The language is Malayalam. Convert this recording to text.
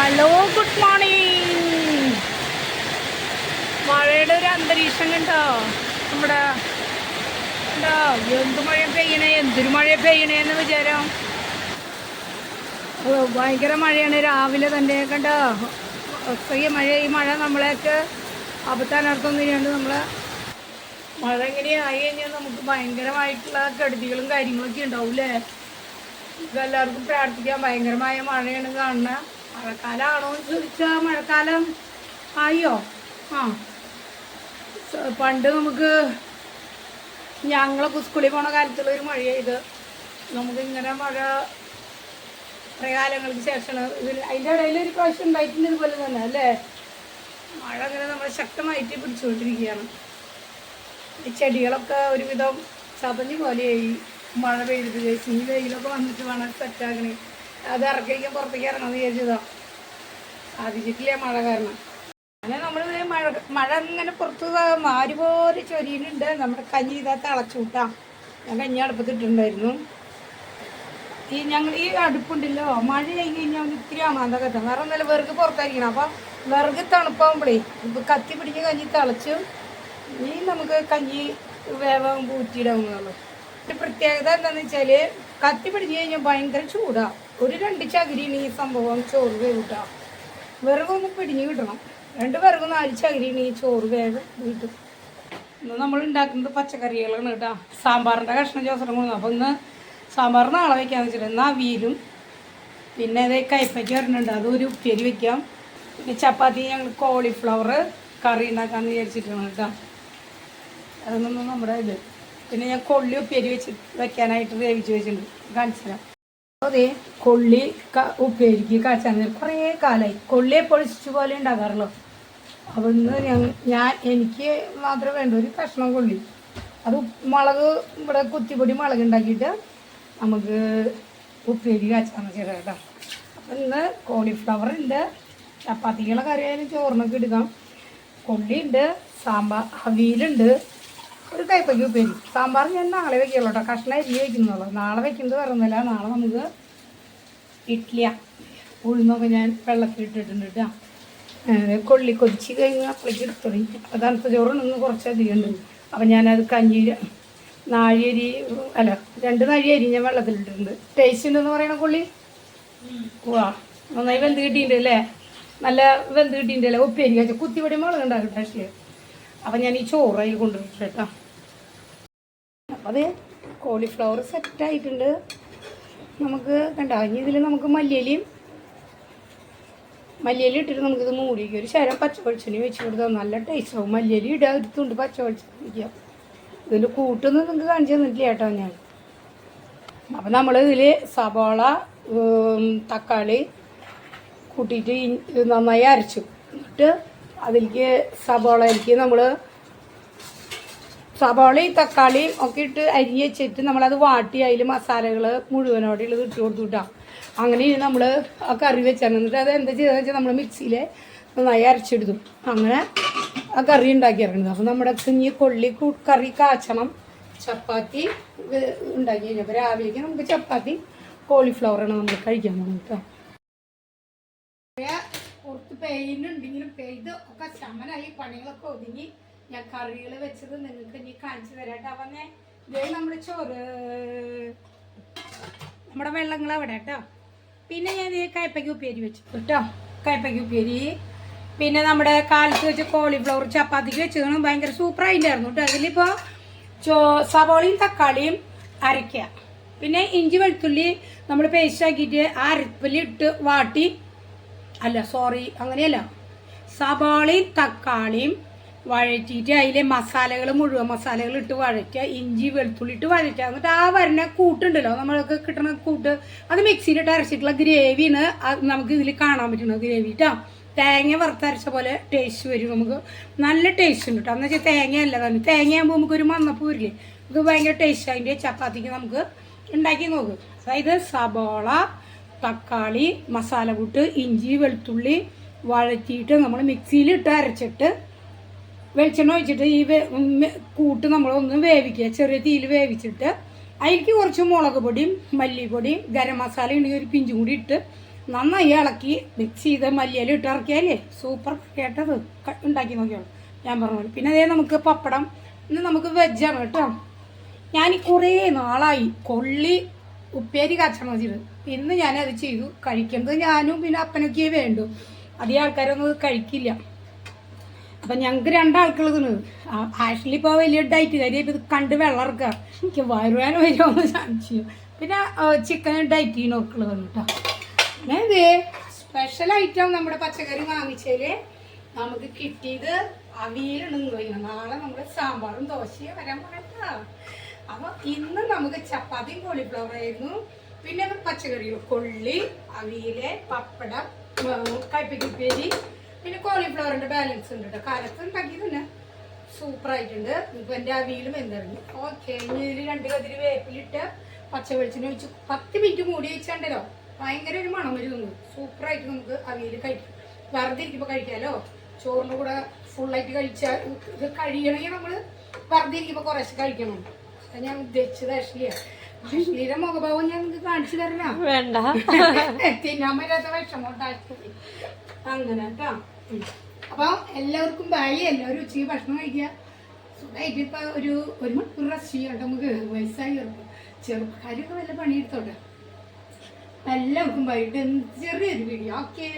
ഹലോ ഗുഡ് മോർണിംഗ് മഴയുടെ ഒരു അന്തരീക്ഷം കണ്ടോ? നമ്മുടെ കണ്ടോ? എന്ത് മഴ പെയ്യണേ? എന്തൊരു മഴ പെയ്യണേന്ന് വിചാരം. ഭയങ്കര മഴയാണ്. രാവിലെ തന്നെ കണ്ടോ? ചെറിയ മഴ. ഈ മഴ നമ്മളെയൊക്കെ അബദ്ധാനർത്ഥം തന്നെയാണ് നമ്മളെ. മഴ എങ്ങനെയായി കഴിഞ്ഞാൽ നമുക്ക് ഭയങ്കരമായിട്ടുള്ള കെടുതികളും കാര്യങ്ങളൊക്കെ ഉണ്ടാവും അല്ലേ എല്ലാവർക്കും പ്രാർത്ഥിക്കാം. ഭയങ്കരമായ മഴയാണ് കാണുന്നത്. മഴക്കാലമാണോ എന്ന് ചോദിച്ചാൽ മഴക്കാലം ആയോ? ആ. പണ്ട് നമുക്ക് ഞങ്ങളൊക്കെ സ്കൂളിൽ പോണ കാലത്തുള്ള ഒരു മഴയായത് നമുക്ക് ഇങ്ങനെ മഴ കുറേ കാലങ്ങൾക്ക് ശേഷമാണ് അതിന്റെ ഇടയിൽ ഒരു പ്രാവശ്യം ഉണ്ടായിട്ടുണ്ട് ഇതുപോലെ തന്നെ അല്ലേ? മഴ അങ്ങനെ നമ്മൾ ശക്തമായിട്ട് പിടിച്ചുകൊണ്ടിരിക്കുകയാണ്. ഈ ചെടികളൊക്കെ ഒരുവിധം ചതഞ്ഞ് പോലെയായി. മഴ പെയ്തിട്ട് ചേച്ചി ഈ വെയിലൊക്കെ വന്നിട്ട് വേണം സെറ്റാക്കണേ അത് ഇറക്കിയിരിക്കാൻ പുറത്തേക്ക് ഇറങ്ങാന്ന് വിചാരിച്ചതാ. സാധിച്ചിട്ടില്ല മഴ കാരണം. അങ്ങനെ നമ്മൾ മഴ മഴ ഇങ്ങനെ പുറത്ത് മാരി പോലെ ചൊരിയുന്നുണ്ട്. നമ്മുടെ കഞ്ഞി ഇതാ തിളച്ചുകൂട്ടാ ഞാൻ കഞ്ഞി അടുപ്പത്തിട്ടുണ്ടായിരുന്നു ഈ ഞങ്ങൾ ഈ അടുപ്പുണ്ടല്ലോ. മഴ കഴിഞ്ഞ് കഴിഞ്ഞാൽ ഇത്തിരി അമാന്ത അമാന്തകത്താണ് വേറെ ഒന്നല്ല വിറക് പുറത്തായിരിക്കണം അപ്പം വിറക് തണുപ്പാകുമ്പോഴേ ഇപ്പം കത്തി പിടിച്ച് കഞ്ഞി തിളച്ചു ഇനി നമുക്ക് കഞ്ഞി വേവാകുമ്പോൾ പൂറ്റിയിടാവുന്നതുള്ളൂ ഒരു പ്രത്യേകത എന്താണെന്ന് വെച്ചാൽ കത്തി പിടിച്ച് കഴിഞ്ഞാൽ ഭയങ്കര ചൂടാ. ഒരു രണ്ട് ചകിരിയാണ് ഈ സംഭവം ചോറ് വേവിട്ടാ. വിറകൊന്ന് പിടിഞ്ഞ് കിട്ടണം രണ്ട് വിറക് നാല് ചകിരിയാണ് ഈ ചോറ് വേഗം വീട്ടും. ഇന്ന് നമ്മൾ ഉണ്ടാക്കുന്നത് പച്ചക്കറികളാണ് കേട്ടോ. സാമ്പാറിന്റെ കഷ്ണം ചോസരം കൊണ്ടു അപ്പോൾ ഇന്ന് സാമ്പാർ നാളെ വയ്ക്കാമെന്ന് വെച്ചിട്ടുണ്ട് എന്നാൽ അവിയലും പിന്നെ അതേ കയ്പ്പയ്ക്ക് അത് അതൊരു ഉപ്പേരി വെക്കാം. പിന്നെ ചപ്പാത്തി ഞങ്ങൾ കോളിഫ്ലവർ കറി ഉണ്ടാക്കാമെന്ന് വിചാരിച്ചിട്ടാണ് കേട്ടോ. അതൊന്നും നമ്മുടെ ഇത്. പിന്നെ ഞാൻ കൊള്ളി ഉപ്പേരി വെച്ച് വെക്കാനായിട്ട് വേവിച്ച് വെച്ചിട്ടുണ്ട്. കാണിച്ചു തരാം. അതെ കൊള്ളി ഉപ്പേരിക്ക് കാച്ചാൻ കുറേ കാലമായി കൊള്ളിയെ പൊളിച്ചു പോലെ ഉണ്ടാകാറുള്ളൂ. അവിടുന്ന് ഞങ്ങൾ ഞാൻ എനിക്ക് മാത്രമേ വേണ്ട ഒരു കഷ്ണം കൊള്ളി. അത് മുളക് ഇവിടെ കുത്തിപ്പൊടി മുളക് ഉണ്ടാക്കിയിട്ട് നമുക്ക് ഉപ്പേരി കാച്ചാൻ വെച്ചാൽ കേട്ടോ. അപ്പം ഇന്ന് കോളിഫ്ലവർ ഉണ്ട് ചപ്പാത്തിക്കുള്ള കറിയായാലും ചോറിനൊക്കെ എടുക്കാം. കൊള്ളിയുണ്ട് സാമ്പാർ അവിയലുണ്ട്. ഒരു കൈപ്പയ്ക്ക് ഉപ്പേരി. സാമ്പാർ ഞാൻ നാളെ വെക്കുള്ളൂ കേട്ടോ. കഷ്ണം അരി വയ്ക്കുന്നുള്ളൂ നാളെ വെക്കുന്നത് പറയുന്നില്ല നാളെ നമുക്ക് ഇഡ്ലിയ ഉഴുന്നൊക്കെ ഞാൻ വെള്ളത്തിൽ ഇട്ടിട്ടുണ്ട് കേട്ടോ കൊള്ളി കൊതിച്ച് കഴിഞ്ഞാൽ അപ്പോഴേക്ക് എടുത്തു. തുടങ്ങി അപ്പോൾ തണുത്ത ചോറ് നിന്ന് കുറച്ചധികം ഉണ്ട്. അപ്പം ഞാനത് കഞ്ഞി നാഴിയരി അല്ല രണ്ട് നാഴിയരി ഞാൻ വെള്ളത്തിലിട്ടിട്ടുണ്ട് ടേസ്റ്റ് ഉണ്ടെന്ന് പറയണ കൊള്ളി? വാ നന്നായി വെന്ത് കിട്ടിയിട്ടുണ്ട് അല്ലേ? നല്ല വെന്ത് കിട്ടിയിട്ടുണ്ട് അല്ലേ? ഉപ്പേരി കഴിച്ച കുത്തിപ്പൊടി മുളക് ഉണ്ടാകും ടേസ്റ്റ് അപ്പം ഞാൻ ഈ ചോറ് അതിൽ കൊണ്ടുവന്നിട്ട് കേട്ടോ അപ്പം അത് കോളിഫ്ലവർ സെറ്റായിട്ടുണ്ട് നമുക്ക് കണ്ടോ? ഇനി ഇതിൽ നമുക്ക് മല്ലിയിലയും മല്ലിയില ഇട്ടിട്ട് നമുക്കിത് മൂടിക്കുക ഒരു ശരം പച്ച വെളിച്ചെണ്ണി വെച്ച് കൊടുത്താൽ നല്ല ടേസ്റ്റ് ആവും. മല്ലിയില ഇടുക എടുത്തുണ്ട് പച്ച വെളിച്ചെണ്ണ വയ്ക്കുക ഇതിൽ കൂട്ടൊന്നും നിങ്ങൾക്ക് കാണിച്ചു തന്നിട്ടില്ല കേട്ടോ ഞാൻ. അപ്പം നമ്മൾ ഇതിൽ സവാള തക്കാളി കൂട്ടിയിട്ട് നന്നായി അരച്ചു. എന്നിട്ട് അതിലേക്ക് സവാളയിലേക്ക് നമ്മൾ സവാളയും തക്കാളിയും ഒക്കെ ഇട്ട് അരിഞ്ഞ് വെച്ചിട്ട് നമ്മളത് വാട്ടി അതിൽ മസാലകൾ മുഴുവനോടെ ഉള്ളത് ഇട്ട് കൊടുത്തു കിട്ടാം അങ്ങനെ നമ്മൾ ആ കറി വെച്ചാൽ എന്നിട്ട് അത് എന്താ ചെയ്തതെന്ന് വെച്ചാൽ നമ്മൾ മിക്സിയിൽ നന്നായി അരച്ചെടുത്തു. അങ്ങനെ ആ കറി ഉണ്ടാക്കി ഇറങ്ങുന്നത്. അപ്പോൾ നമ്മുടെ കുഞ്ഞി കൊള്ളി കറി കാച്ചണം. ചപ്പാത്തി ഉണ്ടാക്കി കഴിഞ്ഞപ്പോൾ രാവിലേക്ക് നമുക്ക് ചപ്പാത്തി കോളിഫ്ലവറാണ് നമ്മൾ കഴിക്കാൻ പോകുന്നത് കേട്ടോ പെയിൻ ഉണ്ടെങ്കിലും പെയ്ത് ഒക്കെ ശമനായി പണികളൊക്കെ ഒതുങ്ങി. ഞാൻ കറികൾ വെച്ചത് നിങ്ങൾക്ക് ഇനി കാണിച്ചു തരാട്ടോ. വന്നേ ഇതേ നമ്മുടെ ചോറ് നമ്മുടെ വെള്ളങ്ങൾ അവിടെ കേട്ടോ. പിന്നെ ഞാൻ ഈ കയ്പ്പയ്ക്ക് ഉപ്പേരി വെച്ചു. കേട്ടോ? കയ്പ്പയ്ക്ക് ഉപ്പേരി. പിന്നെ നമ്മുടെ കാലത്ത് വെച്ച കോളിഫ്ലവർ ചപ്പാത്തിക്ക് വെച്ചതാണ് ഭയങ്കര സൂപ്പറായിട്ടായിരുന്നു കേട്ടോ. അതിലിപ്പോൾ ചോ സവോളയും തക്കാളിയും അരയ്ക്കുക പിന്നെ ഇഞ്ചി വെളുത്തുള്ളി നമ്മൾ പേസ്റ്റ് ആക്കിയിട്ട് ആ അരപ്പിൽ ഇട്ട് വാട്ടി. അല്ല സോറി അങ്ങനെയല്ല. സവാളയും തക്കാളിയും വഴറ്റിയിട്ട് അതിലെ മസാലകൾ മുഴുവൻ മസാലകൾ ഇട്ട് വഴറ്റുക ഇഞ്ചി വെളുത്തുള്ളി ഇട്ട് വഴറ്റുക. എന്നിട്ട് ആ വരുന്ന കൂട്ടുണ്ടല്ലോ നമ്മൾക്ക് കിട്ടുന്ന കൂട്ട് അത് മിക്സിയിലിട്ട് അരച്ചിട്ടുള്ള ഗ്രേവിയാണ് നമുക്ക് ഇതിൽ കാണാൻ പറ്റുന്നത് ഗ്രേവി കേട്ടോ തേങ്ങ വറുത്തരച്ച പോലെ ടേസ്റ്റ് വരും നമുക്ക്. നല്ല ടേസ്റ്റ് ഉണ്ട് കേട്ടോ എന്ന് വെച്ചാൽ തേങ്ങ അല്ല തന്നെ തേങ്ങയാകുമ്പോൾ നമുക്കൊരു മന്നപ്പ് വരില്ലേ? നമുക്ക് ഭയങ്കര ടേസ്റ്റ് അതിന്റെ ചപ്പാത്തിക്ക് നമുക്ക് ഉണ്ടാക്കി നോക്കും. അതായത് സബോള തക്കാളി മസാല കൂട്ട് ഇഞ്ചി വെളുത്തുള്ളി വഴറ്റിയിട്ട് നമ്മൾ മിക്സിയിലിട്ട് അരച്ചിട്ട് വെളിച്ചെണ്ണ ഒഴിച്ചിട്ട് ഈ കൂട്ട് നമ്മളൊന്ന് വേവിക്കുക. ചെറിയ തീയിൽ വേവിച്ചിട്ട് അതിലേക്ക് കുറച്ച് മുളക് പൊടിയും മല്ലിപ്പൊടിയും ഗരം മസാല ഉണ്ടെങ്കിൽ ഒരു പിഞ്ചും കൂടി ഇട്ട് നന്നായി ഇളക്കി മിക്സ് ചെയ്ത് മല്ലിയില ഇട്ട് ഇറക്കിയാലേ സൂപ്പർ കേട്ടത് ഉണ്ടാക്കി നോക്കിയോളൂ ഞാൻ പറഞ്ഞു പിന്നെ അതേ നമുക്ക് പപ്പടം. ഇന്ന് നമുക്ക് വെജാണ് കേട്ടോ. ഞാൻ കുറേ നാളായി കൊള്ളി ഉപ്പേരി കാച്ചണം വെച്ചിട്ട് ഇന്ന് ഞാനത് ചെയ്തു. കഴിക്കുന്നത് ഞാനും പിന്നെ അപ്പനൊക്കെ വേണ്ടു. അധികം ആൾക്കാരൊന്നും കഴിക്കില്ല. അപ്പം ഞങ്ങൾക്ക് രണ്ടാൾക്കുള്ളതാണ് ആഷ്ലി ഇപ്പോൾ വലിയ ഡയറ്റ് കാര്യം ഇത് കണ്ട് വെള്ളം എനിക്ക് വരുവാനോ വരുമോ സംശയം പിന്നെ ചിക്കൻ ഡയറ്റ് ചെയ്യുന്നവർക്കുള്ളതാണ് കേട്ടോ പിന്നെ ഇത് സ്പെഷ്യൽ ഐറ്റം നമ്മുടെ പച്ചക്കറി വാങ്ങിച്ചാൽ നമുക്ക് കിട്ടിയത് അവിയലുണ്ടെന്ന് തോന്നുന്നു നാളെ നമ്മുടെ സാമ്പാറും ദോശയും വരാൻ പോകട്ടോ അപ്പൊ ഇന്ന് നമുക്ക് ചപ്പാത്തിയും കോളിഫ്ലവർ ആയിരുന്നു. പിന്നെ പച്ചക്കറികൾ കൊള്ളി അവിയൽ പപ്പടം കയ്പയ്ക്കുപ്പേരി പിന്നെ കോളിഫ്ലവറിന്റെ ബാലൻസ് ഉണ്ട് കേട്ടോ കാലത്ത് സൂപ്പർ ആയിട്ടുണ്ട്. ഇപ്പൊ എന്റെ അവിയിലും എന്തിറങ്ങി ഓക്കെ ഇനി ഇതിൽ രണ്ട് കതിരി വേപ്പിലിട്ട് പച്ച വെളിച്ചെണ്ണ ഒഴിച്ച് പത്ത് മിനിറ്റ് മൂടി വെച്ചാണ്ടല്ലോ. ഭയങ്കര ഒരു മണം വരുന്നു സൂപ്പർ ആയിട്ട് നമുക്ക് അവിയിൽ കഴിക്കാം. വെറുതെ ഇരിക്കുമ്പോൾ കഴിക്കാമല്ലോ ചോറിന്റെ കൂടെ ഫുള്ളായിട്ട് കഴിച്ചാൽ ഇത് കഴിയണമെങ്കിൽ നമ്മൾ വെറുതെ ഇരിക്കുമ്പോൾ കുറേശ്ശെ കഴിക്കണം. അത് ഞാൻ ഉദ്ദേശിച്ചത് അശ്ലിയ അശ്ലിയുടെ മുഖഭാവം ഞാൻ നിങ്ങൾക്ക് കാണിച്ചു തരണം? വേണ്ട. തിന്നാൻ പറ്റാത്ത വിഷമം ഉണ്ടാക്കി. അങ്ങനെ കേട്ടോ അപ്പൊ എല്ലാവർക്കും ഭാര്യ എല്ലാവരും ഉച്ചയ്ക്ക് ഭക്ഷണം കഴിക്കുക. സുഖമായിട്ട് ഇപ്പൊ ഒരു ഒരു മണിക്കൂർ റെസ്റ്റ് ചെയ്യാം കേട്ടോ. നമുക്ക് വയസ്സായി ചെറുപ്പക്കാരൊക്കെ വല്ല പണിയെടുത്തോട്ടെ? എല്ലാവർക്കും വൈകിട്ട് ചെറിയൊരു വീഡിയോ ഓക്കേ